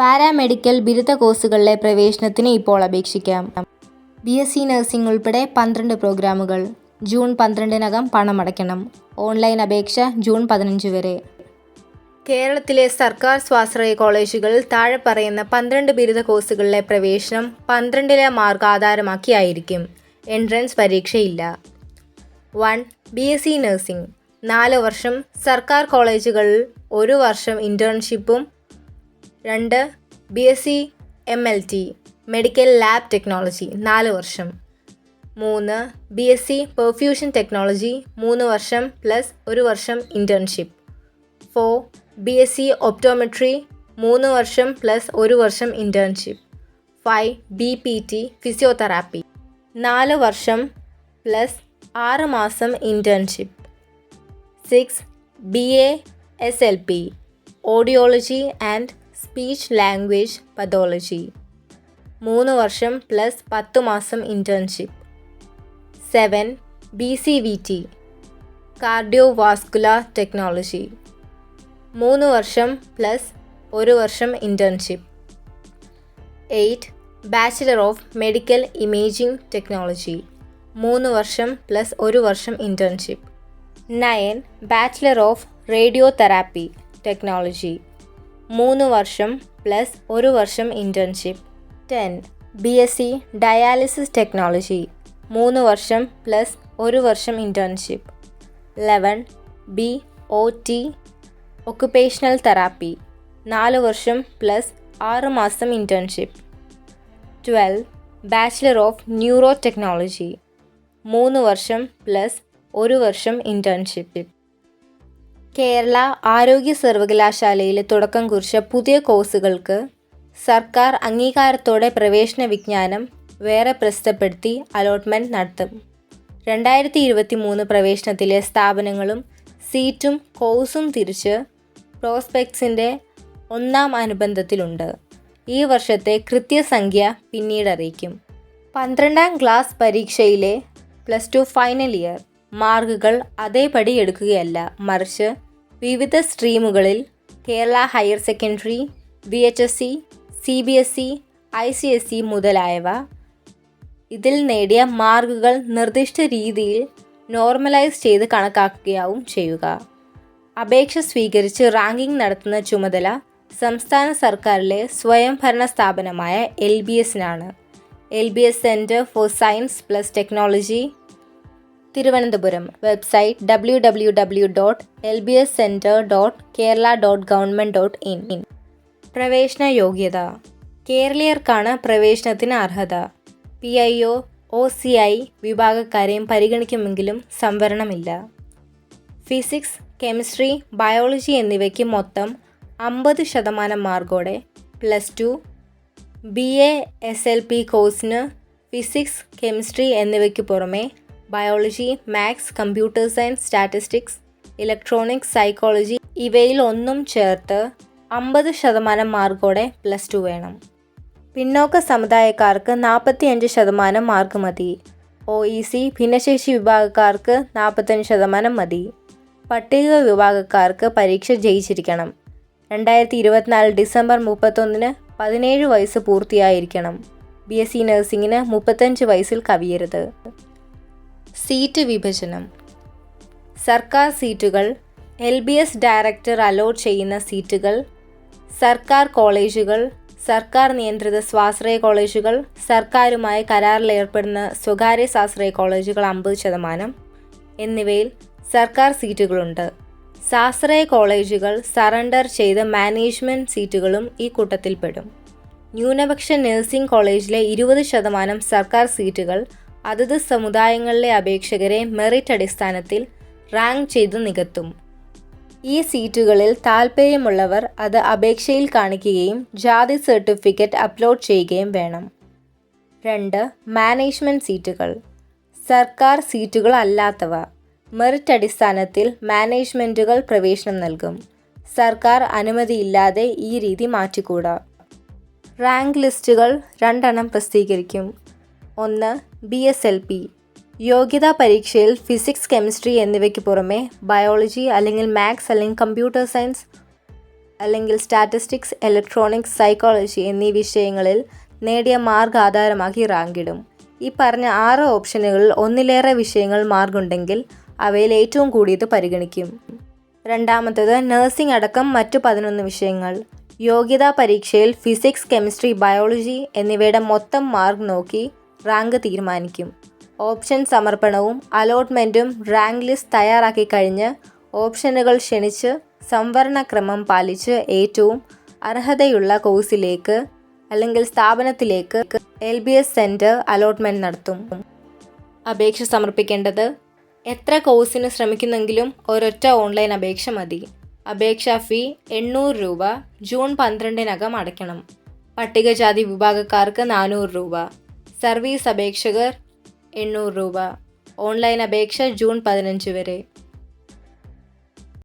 Paramedical ബിരുദ കോഴ്സുകളിലെ പ്രവേശനത്തിന് ഇപ്പോൾ അപേക്ഷിക്കാം. ബി എസ് സി നഴ്സിംഗ് ഉൾപ്പെടെ പന്ത്രണ്ട് പ്രോഗ്രാമുകൾ. ജൂൺ പന്ത്രണ്ടിനകം പണമടയ്ക്കണം ഓൺലൈൻ അപേക്ഷ ജൂൺ പതിനഞ്ച് വരെ. കേരളത്തിലെ സർക്കാർ സ്വാശ്രയ കോളേജുകളിൽ താഴെ പറയുന്ന പന്ത്രണ്ട് ബിരുദ കോഴ്സുകളിലെ പ്രവേശനം പന്ത്രണ്ടിലെ മാർക്ക് ആധാരമാക്കിയായിരിക്കും. Entrance പരീക്ഷയില്ല. One B S C nursing. നാല് വർഷം സർക്കാർ കോളേജുകളിൽ ഒരു വർഷം ഇന്റേൺഷിപ്പും രണ്ട് B S C M L T medical lab technology നാല് വർഷം. മൂന്ന് B S C perfusion technology മൂന്ന് വർഷം പ്ലസ് ഒരു വർഷം internship four B S C optometry മൂന്ന് വർഷം പ്ലസ് ഒരു വർഷം internship five B P T physiotherapy നാല് വർഷം പ്ലസ് ആറ് മാസം internship six B A S L P audiology and speech language pathology. മൂന്ന് വർഷം പ്ലസ് പത്ത് മാസം internship seven B C V T cardio vascular technology. മൂന്ന് വർഷം പ്ലസ് ഒരു വർഷം internship eight bachelor of medical imaging technology. മൂന്ന് വർഷം പ്ലസ് ഒരു വർഷം internship nine bachelor of radio therapy technology. മൂന്ന് വർഷം പ്ലസ് ഒരു വർഷം internship ten. B S C dialysis technology മൂന്ന് വർഷം പ്ലസ് ഒരു വർഷം internship eleven B O T occupational therapy നാല് വർഷം പ്ലസ് ആറ് മാസം internship twelve bachelor of neuro technology മൂന്ന് വർഷം പ്ലസ് ഒരു വർഷം ഇന്റേൺഷിപ്പ് കേരള ആരോഗ്യ സർവകലാശാലയിൽ തുടക്കം കുറിച്ച പുതിയ കോഴ്സുകൾക്ക് സർക്കാർ അംഗീകാരത്തോടെ പ്രവേശന വിജ്ഞാനം വേറെ പ്രസിദ്ധപ്പെടുത്തി അലോട്ട്മെന്റ് നടത്തും. രണ്ടായിരത്തി ഇരുപത്തി മൂന്ന് പ്രവേശനത്തിലെ സ്ഥാപനങ്ങളും സീറ്റും കോഴ്സും തിരിച്ച് പ്രോസ്പെക്ട്സിന്റെ ഒന്നാം അനുബന്ധത്തിലുണ്ട്. ഈ വർഷത്തെ കൃത്യസംഖ്യ പിന്നീട് അറിയിക്കും. പന്ത്രണ്ടാം ക്ലാസ് പരീക്ഷയിലെ പ്ലസ് ടു ഫൈനൽ ഇയർ മാർക്കുകൾ അതേപടി എടുക്കുകയല്ല. മറിച്ച് വിവിധ സ്ട്രീമുകളിൽ Kerala higher secondary B H S C C B S C I C S C മുതലായവ ഇതിൽ നേടിയ മാർക്കുകൾ നിർദ്ദിഷ്ട രീതിയിൽ നോർമലൈസ് ചെയ്ത് കണക്കാക്കുകയാവും ചെയ്യുക. അപേക്ഷ സ്വീകരിച്ച് റാങ്കിംഗ് നടത്തുന്ന ചുമതല സംസ്ഥാന സർക്കാരിലെ സ്വയംഭരണ സ്ഥാപനമായ L B എസിനാണ്. L B S centre for science plus technology Thiruvananthapuram website W W W dot L B S centre dot Kerala dot government dot in in പ്രവേശന യോഗ്യത. കേരളീയർക്കാണ് പ്രവേശനത്തിന് അർഹത. P I O O C I വിഭാഗക്കാരെയും പരിഗണിക്കുമെങ്കിലും സംവരണമില്ല. Physics chemistry biology എന്നിവയ്ക്ക് മൊത്തം അമ്പത് ശതമാനം മാർക്കോടെ. Plus two B A S L P കോഴ്സിന് ഫിസിക്സ് കെമിസ്ട്രി എന്നിവയ്ക്ക് പുറമെ biology maths computer science statistics electronics psychology ഇവയിൽ ഒന്നും ചേർത്ത് അമ്പത് ശതമാനം മാർക്കോടെ പ്ലസ് ടു വേണം. പിന്നോക്ക സമുദായക്കാർക്ക് നാൽപ്പത്തിയഞ്ച് ശതമാനം മാർക്ക് മതി. ഒ ഇ സി ഭിന്നശേഷി വിഭാഗക്കാർക്ക് നാൽപ്പത്തഞ്ച് ശതമാനം മതി. പട്ടിക വിഭാഗക്കാർക്ക് പരീക്ഷ ജയിച്ചിരിക്കണം. രണ്ടായിരത്തി ഇരുപത്തിനാല് ഡിസംബർ മുപ്പത്തൊന്നിന് പതിനേഴ് വയസ്സ് പൂർത്തിയായിരിക്കണം. ബി എസ് സി നഴ്സിംഗിന് മുപ്പത്തഞ്ച് വയസ്സിൽ കവിയരുത്. സീറ്റ് വിഭജനം. സർക്കാർ സീറ്റുകൾ L B S director allot ചെയ്യുന്ന സീറ്റുകൾ സർക്കാർ കോളേജുകൾ സർക്കാർ നിയന്ത്രിത സ്വാശ്രയ കോളേജുകൾ സർക്കാരുമായി കരാറിൽ ഏർപ്പെടുന്ന സ്വകാര്യ സ്വാശ്രയ കോളേജുകൾ അമ്പത് ശതമാനം എന്നിവയിൽ സർക്കാർ സീറ്റുകളുണ്ട്. സ്വാശ്രയ കോളേജുകൾ സറണ്ടർ ചെയ്ത മാനേജ്മെന്റ് സീറ്റുകളും ഈ കൂട്ടത്തിൽപ്പെടും. ന്യൂനപക്ഷ നഴ്സിംഗ് കോളേജിലെ ഇരുപത് ശതമാനം സർക്കാർ സീറ്റുകൾ അതത് സമുദായങ്ങളിലെ അപേക്ഷകരെ മെറിറ്റ് അടിസ്ഥാനത്തിൽ റാങ്ക് ചെയ്തു നികത്തും. ഈ സീറ്റുകളിൽ താൽപ്പര്യമുള്ളവർ അത് അപേക്ഷയിൽ കാണിക്കുകയും ജാതി സർട്ടിഫിക്കറ്റ് അപ്ലോഡ് ചെയ്യുകയും വേണം. രണ്ട് മാനേജ്മെന്റ് സീറ്റുകൾ സർക്കാർ സീറ്റുകൾ അല്ലാത്തവ മെറിറ്റ് അടിസ്ഥാനത്തിൽ മാനേജ്മെന്റുകൾ പ്രവേശനം നൽകും. സർക്കാർ അനുമതിയില്ലാതെ ഈ രീതി മാറ്റിക്കൂടാ. റാങ്ക് ലിസ്റ്റുകൾ രണ്ടെണ്ണം പ്രസിദ്ധീകരിക്കും. ഒന്ന് ബി എസ് എൽ പി യോഗ്യതാ പരീക്ഷയിൽ ഫിസിക്സ് കെമിസ്ട്രി എന്നിവയ്ക്ക് പുറമെ ബയോളജി അല്ലെങ്കിൽ മാത്സ് അല്ലെങ്കിൽ കമ്പ്യൂട്ടർ സയൻസ് അല്ലെങ്കിൽ സ്റ്റാറ്റിസ്റ്റിക്സ് ഇലക്ട്രോണിക്സ് സൈക്കോളജി എന്നീ വിഷയങ്ങളിൽ നേടിയ മാർക്ക് ആധാരമാക്കി റാങ്കിടും ഈ പറഞ്ഞ ആറ് ഓപ്ഷനുകളിൽ ഒന്നിലേറെ വിഷയങ്ങൾ മാർക്കുണ്ടെങ്കിൽ അവയിൽ ഏറ്റവും കൂടിയത് പരിഗണിക്കും. രണ്ടാമത്തത് നഴ്സിംഗ് അടക്കം മറ്റു പതിനൊന്ന് വിഷയങ്ങൾ. യോഗ്യതാ പരീക്ഷയിൽ ഫിസിക്സ് കെമിസ്ട്രി ബയോളജി എന്നിവയുടെ മൊത്തം മാർക്ക് നോക്കി റാങ്ക് തീരുമാനിക്കും. ഓപ്ഷൻ സമർപ്പണവും അലോട്ട്മെന്റും റാങ്ക് ലിസ്റ്റ് തയ്യാറാക്കി കഴിഞ്ഞ് ഓപ്ഷനുകൾ ക്ഷണിച്ച് സംവരണക്രമം പാലിച്ച് ഏറ്റവും അർഹതയുള്ള കോഴ്സിലേക്ക് അല്ലെങ്കിൽ സ്ഥാപനത്തിലേക്ക് L B S centre allotment നടത്തും. അപേക്ഷ സമർപ്പിക്കേണ്ടത് എത്ര കോഴ്സിന് ശ്രമിക്കുന്നെങ്കിലും ഒരൊറ്റ ഓൺലൈൻ അപേക്ഷ മതി. അപേക്ഷാ ഫീ എണ്ണൂറ് രൂപ ജൂൺ പന്ത്രണ്ടിനകം അടയ്ക്കണം. പട്ടികജാതി വിഭാഗക്കാർക്ക് നാനൂറ് രൂപ. സർവീസ് അപേക്ഷകർ എണ്ണൂറ് രൂപ. ഓൺലൈൻ അപേക്ഷ ജൂൺ പതിനഞ്ച് വരെ.